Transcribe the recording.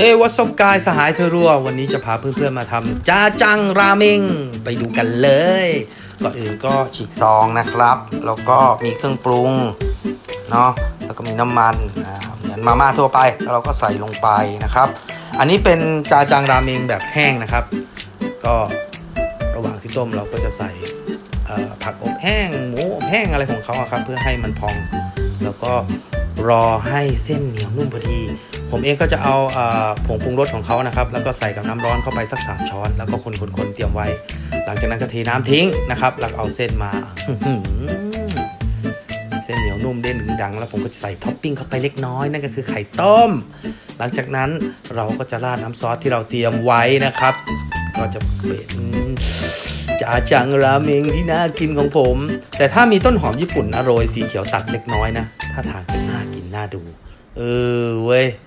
เฮ้วัสบกายสหายเธอรั่ววันนี้จะพาเพื่อนๆมาทำจาจังราเมงไปดูกันเลยก่อนอื่นก็ฉีกซองนะครับ แล้วก็มีเครื่องปรุงเนาะแล้วก็มีน้ำมันเหมือนมาม่าทั่วไป แล้วเราก็ใส่ลงไปนะครับ อันนี้เป็นจาจังราเมงแบบแห้งนะครับ ก็ระหว่างที่ต้มเราก็จะใส่ผักอบแห้งหมูอบแห้งอะไรของเขาครับ เพื่อให้มันพอง แล้วก็รอให้เส้นเหนียวนุ่มพอดี ผมเองก็จะเอาอผงปรุงรสของเขานะครับ แล้วก็ใส่กับน้ำร้อนเข้าไปสักสามช้อน แล้วก็คนๆๆเตรียมไว้ หลังจากนั้นก็เทน้ำทิ้งนะครับ แล้วก็เอาเส้นมาเส้นเหนียวนุ่มเด้นดึงดัง แล้วผมก็จะใส่ท็อปปิ้งเข้าไปเล็กน้อยนั่นก็คือไข่ต้ม หลังจากนั้นเราก็จะราดน้ำซอสที่เราเตรียมไว้นะครับ ก็จะเป็นจาจังราเมงที่น่ากินของผม แต่ถ้ามีต้นหอมญี่ปุ่นอโรยสีเขียวตัดเล็กน้อยนะถ้าทางจะน่ากินน่าดู เออเว้ย